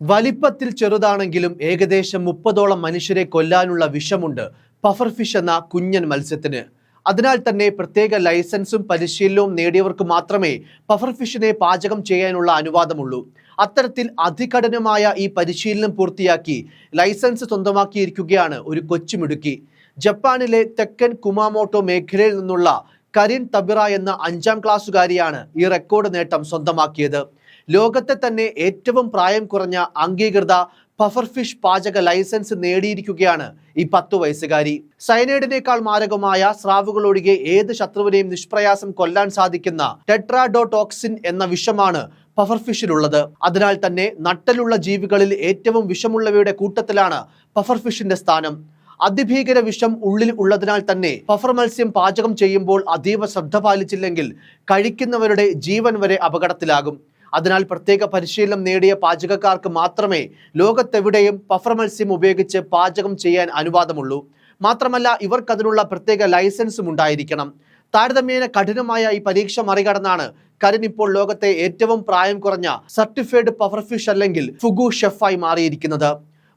വലിപ്പത്തിൽ ചെറുതാണെങ്കിലും ഏകദേശം മുപ്പതോളം മനുഷ്യരെ കൊല്ലാനുള്ള വിഷമുണ്ട്. പഫർ ഫിഷ് എന്ന കുഞ്ഞൻ മത്സ്യത്തിന്. അതിനാൽ തന്നെ പ്രത്യേക ലൈസൻസും പരിശീലനവും നേടിയവർക്ക് മാത്രമേ പഫർ ഫിഷിനെ പാചകം ചെയ്യാനുള്ള അനുവാദമുള്ളൂ. അത്തരത്തിൽ അതികഠിനമായ ഈ പരിശീലനം പൂർത്തിയാക്കി ലൈസൻസ് സ്വന്തമാക്കിയിരിക്കുകയാണ് ഒരു കൊച്ചുമിടുക്കി. ജപ്പാനിലെ തെക്കൻ കുമാമോട്ടോ മേഖലയിൽ നിന്നുള്ള കരിൻ തബിറ എന്ന അഞ്ചാം ക്ലാസ്സുകാരിയാണ് ഈ റെക്കോർഡ് നേട്ടം സ്വന്തമാക്കിയത്. ലോകത്തെ തന്നെ ഏറ്റവും പ്രായം കുറഞ്ഞ അംഗീകൃത പഫർ ഫിഷ് പാചക ലൈസൻസ് നേടിയിരിക്കുകയാണ് ഈ പത്തു വയസ്സുകാരി. സൈനൈഡിനേക്കാൾ മാരകമായ സ്രാവുകളൊഴികെ ഏത് ശത്രുവിനെയും നിഷ്പ്രയാസം കൊല്ലാൻ സാധിക്കുന്ന ടെട്രാഡോടോക്സിൻ എന്ന വിഷമാണ് പഫർ ഫിഷിലുള്ളത് അതിനാൽ തന്നെ നട്ടലുള്ള ജീവികളിൽ ഏറ്റവും വിഷമുള്ളവയുടെ കൂട്ടത്തിലാണ് പഫർ ഫിഷിന്റെ സ്ഥാനം. അതിഭീകര വിഷം ഉള്ളിൽ ഉള്ളതിനാൽ തന്നെ പഫർ മത്സ്യം പാചകം ചെയ്യുമ്പോൾ അതീവ ശ്രദ്ധ പാലിച്ചില്ലെങ്കിൽ കഴിക്കുന്നവരുടെ ജീവൻ വരെ അപകടത്തിലാകും. അതിനാൽ പ്രത്യേക പരിശീലനം നേടിയ പാചകക്കാർക്ക് മാത്രമേ ലോകത്തെവിടെയും പഫർ മത്സ്യം ഉപയോഗിച്ച് പാചകം ചെയ്യാൻ അനുവാദമുള്ളൂ. മാത്രമല്ല ഇവർക്കതിനുള്ള പ്രത്യേക ലൈസൻസും ഉണ്ടായിരിക്കണം. താരതമ്യേന കഠിനമായ ഈ പരീക്ഷ മറികടന്നാണ് കരൻ ഇപ്പോൾ ലോകത്തെ ഏറ്റവും പ്രായം കുറഞ്ഞ സർട്ടിഫൈഡ് പവർഫിഷ് അല്ലെങ്കിൽ ഫുഗു ഷെഫായി മാറിയിരിക്കുന്നത്.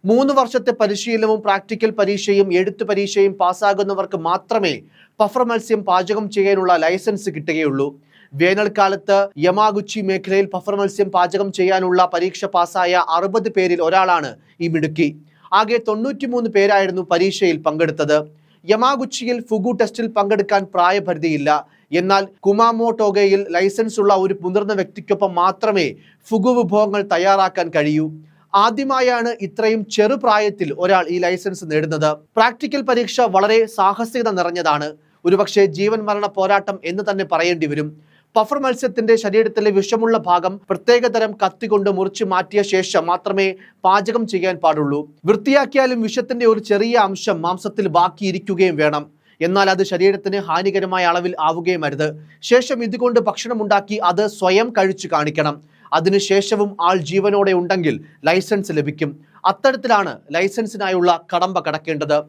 മൂന്ന് വർഷത്തെ പരിശീലനവും പ്രാക്ടിക്കൽ പരീക്ഷയും എഴുത്തു പരീക്ഷയും പാസ്സാകുന്നവർക്ക് മാത്രമേ പഫർ മത്സ്യം പാചകം ചെയ്യാനുള്ള ലൈസൻസ് കിട്ടുകയുള്ളൂ. വേനൽക്കാലത്ത് യമാഗുച്ചി മേഖലയിൽ പഫർ മത്സ്യം പാചകം ചെയ്യാനുള്ള പരീക്ഷ പാസ്സായ അറുപത് പേരിൽ ഒരാളാണ് ഈ മിടുക്കി. ആകെ തൊണ്ണൂറ്റിമൂന്ന് പേരായിരുന്നു പരീക്ഷയിൽ പങ്കെടുത്തത്. യമാഗുച്ചിയിൽ ഫുഗു ടെസ്റ്റിൽ പങ്കെടുക്കാൻ പ്രായപരിധിയില്ല. എന്നാൽ കുമാമോട്ടോഗയിൽ ലൈസൻസ് ഉള്ള ഒരു മുതിർന്ന വ്യക്തിക്കൊപ്പം മാത്രമേ ഫുഗു വിഭവങ്ങൾ തയ്യാറാക്കാൻ കഴിയൂ. ആദ്യമായാണ് ഇത്രയും ചെറുപ്രായത്തിൽ ഒരാൾ ഈ ലൈസൻസ് നേടുന്നത്. പ്രാക്ടിക്കൽ പരീക്ഷ വളരെ സാഹസികത നിറഞ്ഞതാണ്. ഒരുപക്ഷെ ജീവൻ മരണ പോരാട്ടം എന്ന് തന്നെ പറയേണ്ടി വരും. പഫർ മത്സ്യത്തിന്റെ ശരീരത്തിലെ വിഷമുള്ള ഭാഗം പ്രത്യേകതരം കത്തികൊണ്ട് മുറിച്ചു മാറ്റിയ ശേഷം മാത്രമേ പാചകം ചെയ്യാൻ പാടുള്ളൂ. വൃത്തിയാക്കിയാലും വിഷത്തിന്റെ ഒരു ചെറിയ അംശം മാംസത്തിൽ ബാക്കിയിരിക്കുകയും വേണം. എന്നാൽ അത് ശരീരത്തിന് ഹാനികരമായ അളവിൽ ആവുകയും അരുത്. ശേഷം ഇതുകൊണ്ട് ഭക്ഷണമുണ്ടാക്കി അത് സ്വയം കഴിച്ചു കാണിക്കണം. അതിനുശേഷവും ആൾ ജീവനോടെ ഉണ്ടെങ്കിൽ ലൈസൻസ് ലഭിക്കും. അത്തരത്തിലാണ് ലൈസൻസിനായുള്ള കടമ്പ കടക്കേണ്ടത്.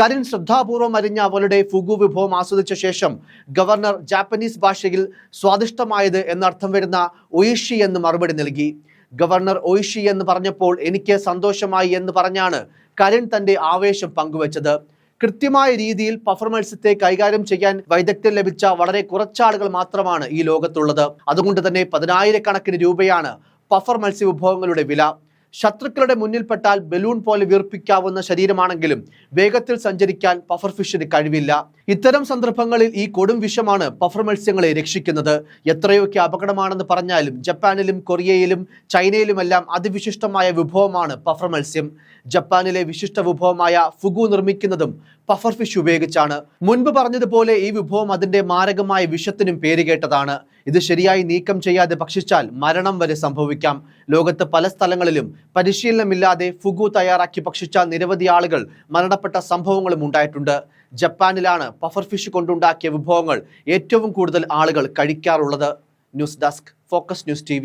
കരിൻ ശ്രദ്ധാപൂർവം അരിഞ്ഞ അവളുടെ ഫുഗു വിഭവം ആസ്വദിച്ച ശേഷം ഗവർണർ ജാപ്പനീസ് ഭാഷയിൽ സ്വാദിഷ്ടമായത് എന്നർത്ഥം വരുന്ന ഒയിഷി എന്ന് മറുപടി നൽകി. ഗവർണർ ഒയിഷി എന്ന് പറഞ്ഞപ്പോൾ എനിക്ക് സന്തോഷമായി എന്ന് പറഞ്ഞാണ് കരിൻ തന്റെ ആവേശം പങ്കുവച്ചത്. കൃത്യമായ രീതിയിൽ പെർഫോമൻസത്തെ കൈകാര്യം ചെയ്യാൻ വൈദഗ്ധ്യം ലഭിച്ച വളരെ കുറച്ചാളുകൾ മാത്രമാണ് ഈ ലോകത്തുള്ളത്. അതുകൊണ്ട് തന്നെ പതിനായിരക്കണക്കിന് രൂപയാണ് പഫർ മത്സ്യ വിഭവങ്ങളുടെ വില. ശത്രുക്കളുടെ മുന്നിൽപ്പെട്ടാൽ ബലൂൺ പോലെ വീർപ്പിക്കാവുന്ന ശരീരമാണെങ്കിലും വേഗത്തിൽ സഞ്ചരിക്കാൻ പഫർ ഫിഷിന് കഴിവില്ല. ഇത്തരം സന്ദർഭങ്ങളിൽ ഈ കൊടും വിഷമാണ് പഫർ മത്സ്യങ്ങളെ രക്ഷിക്കുന്നത്. എത്രയൊക്കെ അപകടമാണെന്ന് പറഞ്ഞാലും ജപ്പാനിലും കൊറിയയിലും ചൈനയിലുമെല്ലാം അതിവിശിഷ്ടമായ വിഭവമാണ് പഫർ മത്സ്യം. ജപ്പാനിലെ വിശിഷ്ട വിഭവമായ ഫുഗു നിർമ്മിക്കുന്നതും പഫർ ഫിഷ് ഉപയോഗിച്ചാണ്. മുൻപ് പറഞ്ഞതുപോലെ ഈ വിഭവം അതിന്റെ മാരകമായ വിഷത്തിനും പേരുകേട്ടതാണ് ഇത് ശരിയായി നീക്കം ചെയ്യാതെ ഭക്ഷിച്ചാൽ മരണം വരെ സംഭവിക്കാം. ലോകത്ത് പല സ്ഥലങ്ങളിലും പരിശീലനമില്ലാതെ ഫുഗു തയ്യാറാക്കി ഭക്ഷിച്ച നിരവധി ആളുകൾ മരണപ്പെട്ട സംഭവങ്ങളും ഉണ്ടായിട്ടുണ്ട്. ജപ്പാനിലാണ് പഫർ ഫിഷ് കൊണ്ടുണ്ടാക്കിയ വിഭവങ്ങൾ ഏറ്റവും കൂടുതൽ ആളുകൾ കഴിക്കാറുള്ളത്. News desk focus news T